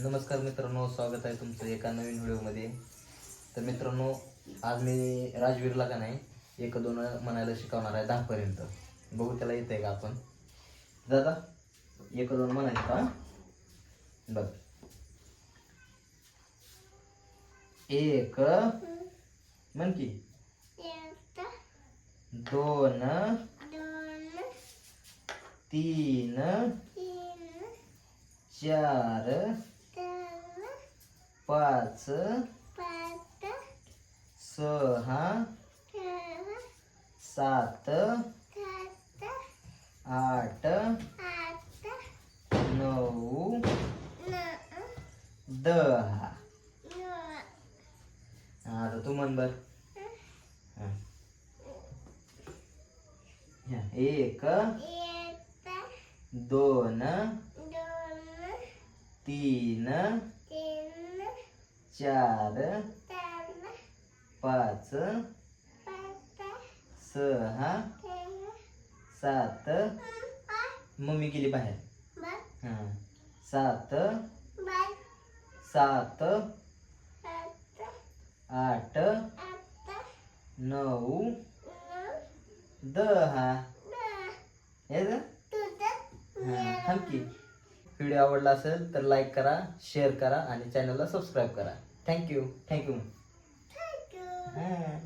नमस्कार मित्रांनो स्वागत आहे तुमचं एका नवीन व्हिडिओमध्ये. तर मित्रांनो आज मी राजवीरला का नाही एक दोन म्हणायला शिकवणार आहे दहापर्यंत. बघू त्याला येत आहे का आपण? दादा एक दोन म्हणायचं का? बघ एक म्हण की. दोन तीन चार पाच सहा सात आठ नऊ दहा. आता तू म्हण बर. एक दोन तीन चार पाच सहा सात. मम्मी गेली बाहेर. सात सात आठ नऊ दहा. हे ग? थांब की. व्हिडिओ आवडला असेल तर लाईक करा शेअर करा आणि चॅनलला सबस्क्राईब करा. थँक्यू थँक्यू हां